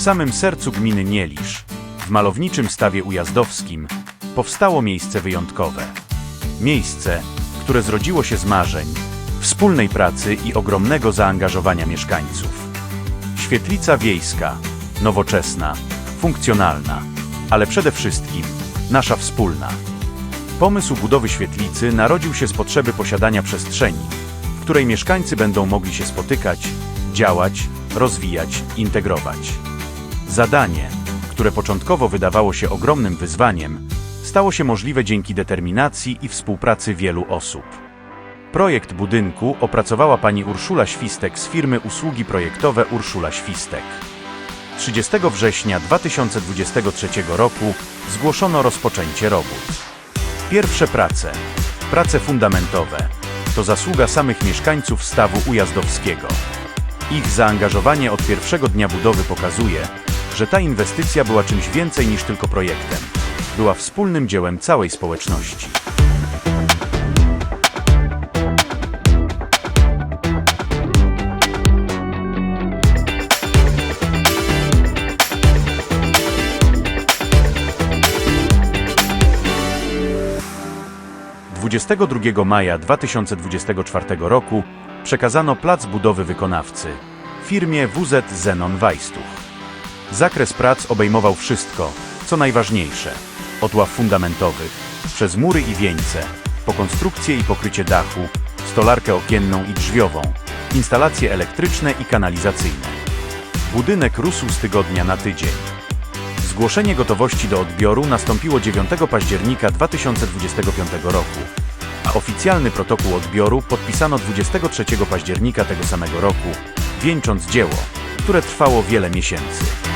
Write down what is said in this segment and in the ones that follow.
samym sercu gminy Nielisz, w malowniczym stawie ujazdowskim, powstało miejsce wyjątkowe. Miejsce, które zrodziło się z marzeń, wspólnej pracy i ogromnego zaangażowania mieszkańców. Świetlica wiejska, nowoczesna, funkcjonalna, ale przede wszystkim nasza wspólna. Pomysł budowy świetlicy narodził się z potrzeby posiadania przestrzeni, w której mieszkańcy będą mogli się spotykać, działać, rozwijać, integrować. Zadanie, które początkowo wydawało się ogromnym wyzwaniem, stało się możliwe dzięki determinacji i współpracy wielu osób. Projekt budynku opracowała pani Urszula Świstek z firmy Usługi Projektowe Urszula Świstek. 30 września 2023 roku zgłoszono rozpoczęcie robót. Pierwsze prace, prace fundamentowe, to zasługa samych mieszkańców stawu ujazdowskiego. Ich zaangażowanie od pierwszego dnia budowy pokazuje, że ta inwestycja była czymś więcej niż tylko projektem. Była wspólnym dziełem całej społeczności. – 22 maja 2024 roku przekazano plac budowy wykonawcy firmie WZ Zenon Wajstuch. Zakres prac obejmował wszystko, co najważniejsze, od ław fundamentowych, przez mury i wieńce, po konstrukcję i pokrycie dachu, stolarkę okienną i drzwiową, instalacje elektryczne i kanalizacyjne. Budynek rósł z tygodnia na tydzień. Zgłoszenie gotowości do odbioru nastąpiło 9 października 2025 roku, a oficjalny protokół odbioru podpisano 23 października tego samego roku, wieńcząc dzieło, które trwało wiele miesięcy.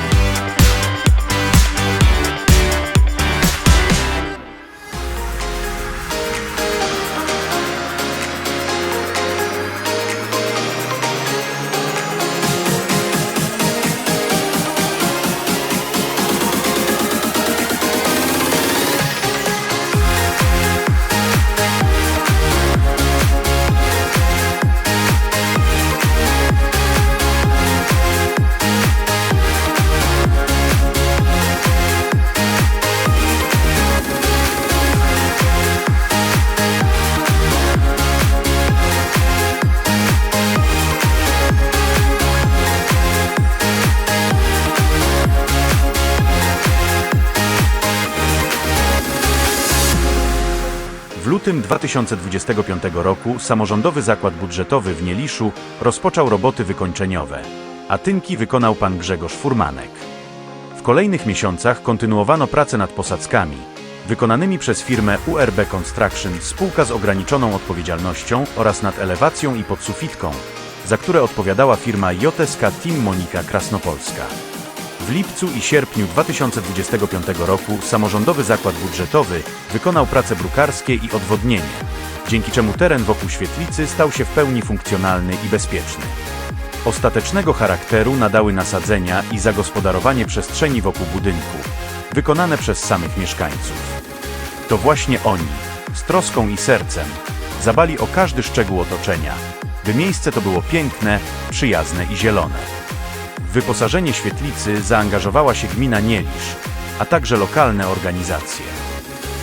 W lutym 2025 roku samorządowy zakład budżetowy w Nieliszu rozpoczął roboty wykończeniowe, a tynki wykonał pan Grzegorz Furmanek. W kolejnych miesiącach kontynuowano pracę nad posadzkami, wykonanymi przez firmę URB Construction spółka z ograniczoną odpowiedzialnością oraz nad elewacją i podsufitką, za które odpowiadała firma JSK Team Monika Krasnopolska. W lipcu i sierpniu 2025 roku samorządowy zakład budżetowy wykonał prace brukarskie i odwodnienie, dzięki czemu teren wokół świetlicy stał się w pełni funkcjonalny i bezpieczny. Ostatecznego charakteru nadały nasadzenia i zagospodarowanie przestrzeni wokół budynku, wykonane przez samych mieszkańców. To właśnie oni, z troską i sercem, zabali o każdy szczegół otoczenia, by miejsce to było piękne, przyjazne i zielone. Wyposażenie świetlicy zaangażowała się gmina Nielisz, a także lokalne organizacje.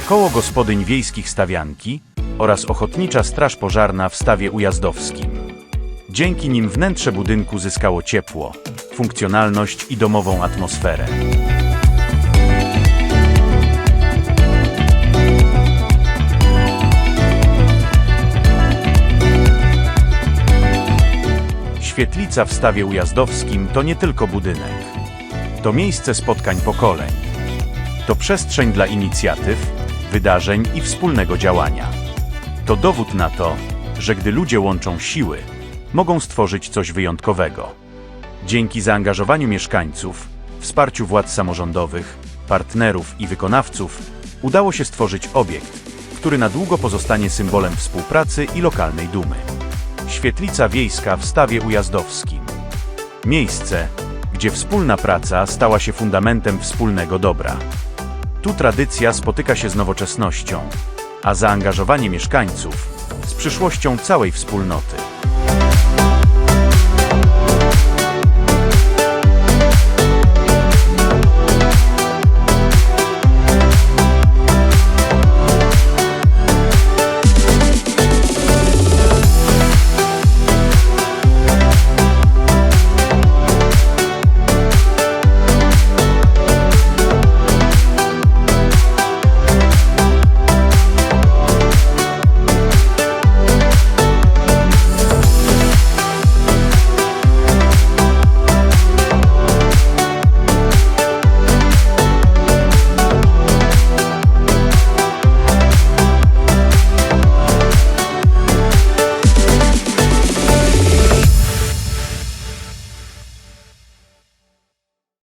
Koło Gospodyń Wiejskich Stawianki oraz Ochotnicza Straż Pożarna w Stawie Ujazdowskim. Dzięki nim wnętrze budynku zyskało ciepło, funkcjonalność i domową atmosferę. Świetlica w Stawie Ujazdowskim to nie tylko budynek. To miejsce spotkań pokoleń. To przestrzeń dla inicjatyw, wydarzeń i wspólnego działania. To dowód na to, że gdy ludzie łączą siły, mogą stworzyć coś wyjątkowego. Dzięki zaangażowaniu mieszkańców, wsparciu władz samorządowych, partnerów i wykonawców, udało się stworzyć obiekt, który na długo pozostanie symbolem współpracy i lokalnej dumy. Świetlica Wiejska w Stawie Ujazdowskim. Miejsce, gdzie wspólna praca stała się fundamentem wspólnego dobra. Tu tradycja spotyka się z nowoczesnością, a zaangażowanie mieszkańców z przyszłością całej wspólnoty.